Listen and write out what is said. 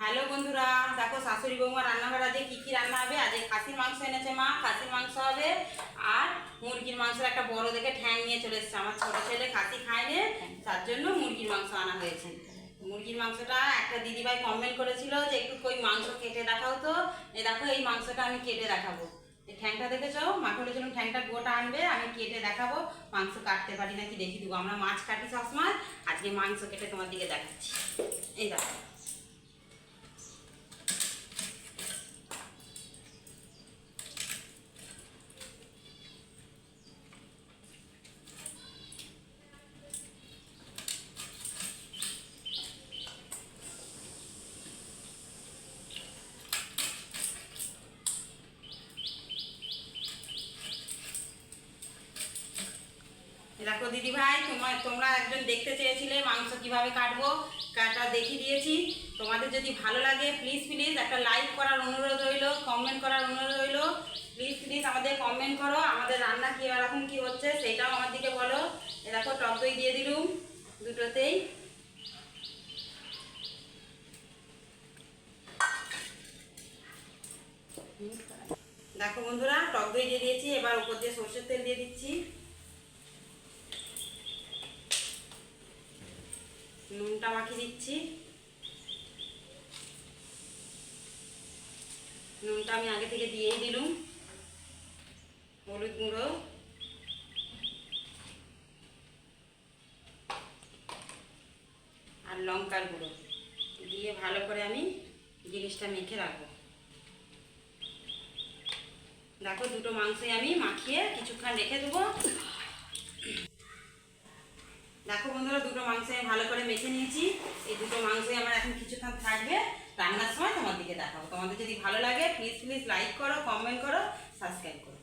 Hello বন্ধুরা, দেখো শাশুড়ি বৌমা রান্নাঘর আজকে কী কী রান্না হবে? আজকে খাসির মাংস এনেছে মা, খাসির মাংস হবে আর মুরগির মাংসের একটা বড় দেখে ঠ্যাং নিয়ে চলে এসেছে আমার ছোটো ছেলে, খাসি খায়নি, তার জন্য মুরগির মাংস আনা হয়েছে। মুরগির মাংসটা একটা দিদিভাই কমেন্ট করেছিল যে, একটু কই মাংস কেটে দেখাও তো। এ দেখো, এই মাংসটা আমি কেটে দেখাবো। এই ঠ্যাংটা দেখেছ? মাকে বলেছিলাম ঠ্যাংটা গোটা আনবে, আমি কেটে দেখাবো। মাংস কাটতে পারি নাকি দেখি দেবো। আমরা মাছ কাটি সবসময়, আজকে মাংস কেটে তোমার দিকে দেখাচ্ছি। এই দেখো। দেখো দিদি ভাই তোমার তোমরা একজন দেখতে চেয়েছিলে মাংস কীভাবে কাটবো। কাটা দেখিয়ে দিয়েছি। তোমাদের যদি ভালো লাগে প্লিজ প্লিজ একটা লাইক করার অনুরোধ রইল কমেন্ট করার অনুরোধ রইল। প্লিজ প্লিজ আমাদের কমেন্ট করো, আমাদের রান্না কী এরকম কী হচ্ছে সেটাও আমার দিকে বলো। এ দেখো, টক দই দিয়ে দিলুম দুটোতেই। দেখো বন্ধুরা, টক দই দিয়ে দিয়েছি, এবার উপর দিয়ে সর্ষের তেল দিয়ে দিচ্ছি। নুনটা মাখিয়ে দিচ্ছি। নুনটা আমি আগে থেকে দিয়েই দিলুম। হলুদ গুঁড়ো। আর লঙ্কার গুঁড়ো। দিয়ে ভালো করে আমি জিনিসটা মেখে রাখব। দেখো দুটো মাংসই আমি মাখিয়ে কিছুক্ষণ রেখে দেবো। দেখো বন্ধুরা, দুটো মাংস আমি ভালো করে মেখে নিয়েছি। এই দুটো মাংসই আমার এখন কিছুক্ষণ থাকবে। রান্নার সময় তোমার দিকে দেখাবো। তোমাদের যদি ভালো লাগে প্লিজ প্লিজ লাইক করো কমেন্ট করো সাবস্ক্রাইব করো।